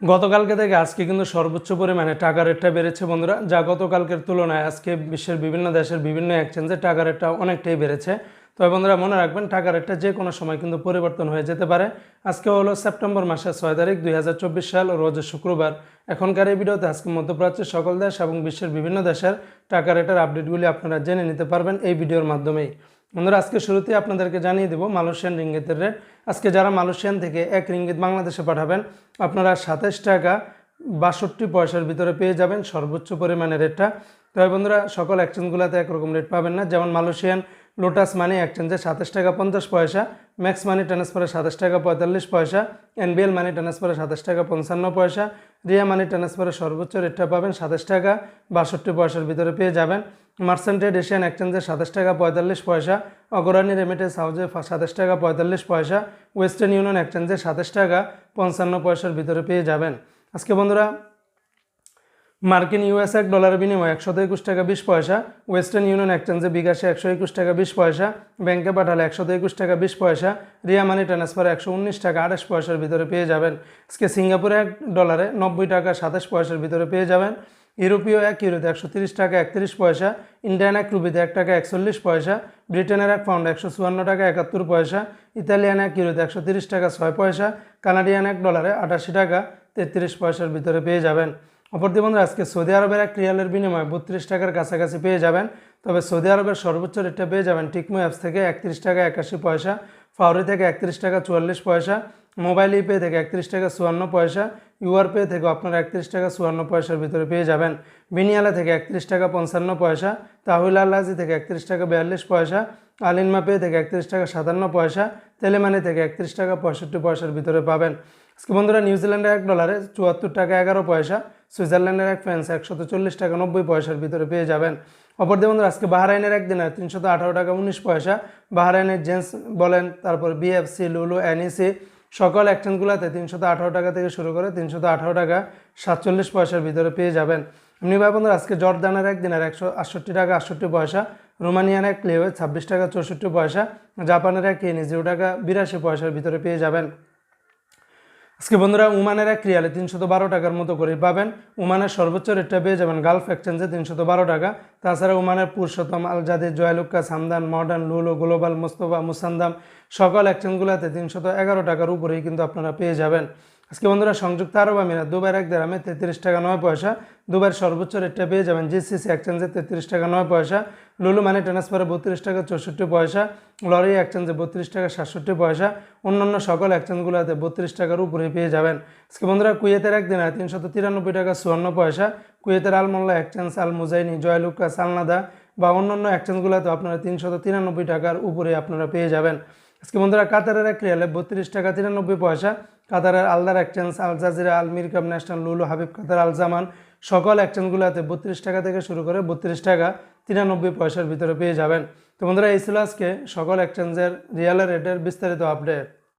গতকালকে থেকে আজকে কিন্তু সর্বোচ্চ পরিমাণে টাকা রেটটা বেড়েছে বন্ধুরা। যা গতকালকের তুলনায় আজকে বিশ্বের বিভিন্ন দেশের বিভিন্ন এক্সচেঞ্জে টাকা রেটটা অনেকটাই বেড়েছে। তবে বন্ধুরা মনে রাখবেন, টাকা রেটটা যে কোনো সময় কিন্তু পরিবর্তন হয়ে যেতে পারে। আজকে হলো সেপ্টেম্বর মাসের ছয় তারিখ, দুই হাজার চব্বিশ সাল, রোজ শুক্রবার। এখনকার এই ভিডিওতে আজকে মধ্যপ্রাচ্যের সকল দেশ এবং বিশ্বের বিভিন্ন দেশের টাকা রেটের আপডেটগুলি আপনারা জেনে নিতে পারবেন এই ভিডিওর মাধ্যমেই। বন্ধুরা আজকে শুরুতেই আপনাদেরকে জানিয়ে দেবো মালয়েশিয়ান রিঙ্গিতের রেট। আজকে যারা মালয়েশিয়ান থেকে এক রিঙ্গিত বাংলাদেশে পাঠাবেন, আপনারা সাতাশ টাকা বাষট্টি পয়সার ভিতরে পেয়ে যাবেন সর্বোচ্চ পরিমাণে রেটটা। তবে বন্ধুরা, সকল এক্সচেঞ্জগুলোতে একরকম রেট পাবেন না। যেমন মালয়েশিয়ান লোটাস মানি এক্সচেঞ্জে সাতাশ টাকা পঞ্চাশ পয়সা ম্যাক্স মানি ট্রান্সফারে সাতাশ টাকা পঁয়তাল্লিশ পয়সা এনবিএল মানি ট্রান্সফারে সাতাশ টাকা পঞ্চান্ন পয়সা রিয়া মানি ট্রান্সফারে সর্বোচ্চ রেটটা পাবেন সাতাশ টাকা বাষট্টি পয়সার ভিতরে পেয়ে যাবেন। মার্সেন্টেড এশিয়ান এক্সচেঞ্জে সাতাশ টাকা পঁয়তাল্লিশ পয়সা অগ্রণী রেমিটেন্স হাউসে সাতাশ টাকা পঁয়তাল্লিশ পয়সা, ওয়েস্টার্ন ইউনিয়ন এক্সচেঞ্জে সাতাশ টাকা পঞ্চান্ন পয়সার ভিতরে পেয়ে যাবেন। আজকে বন্ধুরা, মার্কিন ইউএস এক ডলারের বিনিময়ে একশো একুশ টাকা বিশ পয়সা, ওয়েস্টার্ন ইউনিয়ন এক্সচেঞ্জে বিকাশে একশো একুশ টাকা বিশ পয়সা, ব্যাংকে পাঠালে একশো একুশ টাকা বিশ পয়সা, রিয়া মানি ট্রান্সফার একশো উনিশ টাকা আঠাশ পয়সার ভিতরে পেয়ে যাবেন। আজকে সিঙ্গাপুরে এক ডলারে নব্বই টাকা সাতাশ পয়সার ভিতরে পেয়ে যাবেন। ইউরোপীয় এক ইউরোতে একশো তিরিশ টাকা, একত্রিশ পয়সা, ইন্ডিয়ান এক রুপিতে এক টাকা, একচল্লিশ পয়সা, ব্রিটেনের এক পাউন্ড একশো চুয়ান্ন টাকা, একাত্তর পয়সা, ইতালিয়ান এক ইউরোতে একশো তিরিশ টাকা, ছয় পয়সা, কানাডিয়ান এক ডলারে আটাশি টাকা, তেত্রিশ পয়সার ভিতরে পেয়ে যাবেন। অপরদি বন্ধুরা, আজকে সৌদি আরবের এক রিয়ালের বিনিময়ে বত্রিশ টাকার কাছাকাছি পেয়ে যাবেন। তবে সৌদি আরবের সর্বোচ্চ রেটটা পেয়ে যাবেন টিকমো অ্যাপস থেকে একত্রিশ টাকা, একাশি পয়সা ফাউরি থেকে একত্রিশ টাকা, চুয়াল্লিশ পয়সা, মোবাইল ইপে থেকে একত্রিশ টাকা, চুয়ান্ন পয়সা ইউআর পে থেকে আপনারা একত্রিশ টাকা চুয়ান্ন পয়সার ভিতরে পেয়ে যাবেন। বিনিয়ালা থেকে একত্রিশ টাকা পঞ্চান্ন পয়সা তাহুল আল্লাজি থেকে একত্রিশ টাকা বিয়াল্লিশ পয়সা আলিনমা পে থেকে একত্রিশ টাকা সাতান্ন পয়সা, তেলেমানি থেকে একত্রিশ টাকা পঁয়ষট্টি পয়সার ভিতরে পাবেন। আজকে বন্ধুরা নিউজিল্যান্ডের এক ডলারে চুয়াত্তর টাকা এগারো পয়সা, সুইজারল্যান্ডের এক ফ্রান্স একশত চল্লিশ টাকা নব্বই পয়সার ভিতরে পেয়ে যাবেন। অপর দিয়ে বন্ধুরা, আজকে বাহারাইনের একদিনে তিনশত আঠারো টাকা উনিশ পয়সা, বাহারাইনের জেন্টস বলেন, তারপর বিএফসি লুলু এনইসি সকল এক্সচেঞ্জগুলোতে তিনশত আঠারো টাকা থেকে শুরু করে তিনশত আঠারো টাকা সাতচল্লিশ পয়সার ভিতরে পেয়ে যাবেন। এমনি ভাই বন্ধুরা, আজকে জর্দানের এক দিনের একশো আটষট্টি টাকা আটষট্টি পয়সা, রোমানিয়ান এক ক্লিওয়ে ছাব্বিশ টাকা চৌষট্টি পয়সা, জাপানের এক কেনি জিরো টাকা বিরাশি পয়সার ভিতরে পেয়ে যাবেন। আজকে বন্ধুরা, উমানের এক রিয়ালে তিনশত বারো টাকার মতো করে পাবেন। উমানের সর্বোচ্চ রেটটা পেয়ে যাবেন গালফ এক্সচেঞ্জে তিনশত বারো টাকা। তাছাড়া উমানের Purushottam, আলজাদি, জয়ালুক্কা, সামদান, modern, Lulu, global, Mustafa, Musandam, সকল এক্সচেঞ্জগুলোতে তিনশত এগারো টাকার উপরেই কিন্তু আপনারা পেয়ে যাবেন। আজকে বন্ধুরা, সংযুক্ত আরব আমিরাত দুবার এক দেড়ামে তেত্রিশ টাকা নয় পয়সা। দুবার সর্বোচ্চ রেটটা পেয়ে যাবেন জিসিসি এক্সচেঞ্জে তেত্রিশ টাকা নয় পয়সা। লুলু মানি ট্রান্সফারে বত্রিশ টাকা চৌষট্টি পয়সা। লরি এক্সচেঞ্জে বত্রিশ টাকা সাতষট্টি পয়সা। অন্যান্য সকল এক্সচেঞ্জগুলোতে বত্রিশ টাকার উপরে পেয়ে যাবেন। আজকে বন্ধুরা, কুয়েতের একদিন তিনশত তিরানব্বই টাকা চুয়ান্ন পয়সা। কুয়েতের আলমোল্লা এক্সচেঞ্জ আল মুজাইনি জয়লুকা সালনাদা বা অন্যান্য এক্সচেঞ্জগুলোতে আপনারা তিনশত তিরানব্বই টাকার উপরে আপনারা পেয়ে যাবেন। আজকে বন্ধুরা, কাতারের এক রিয়ালে বত্রিশ টাকা তিরানব্বই পয়সা। কাতারের Aldar exchange, Al Jazeera, Al মিরকাম national লুলু, হাবিব কাতার, আল জামান, সকল এক্সচেঞ্জগুলোতে বত্রিশ টাকা থেকে শুরু করে বত্রিশ টাকা তিরানব্বই পয়সার ভিতরে পেয়ে যাবেন। তো বন্ধুরা, এই ছিল আজকে সকল এক্সচেঞ্জের রিয়ালের রেটের বিস্তারিত আপডেট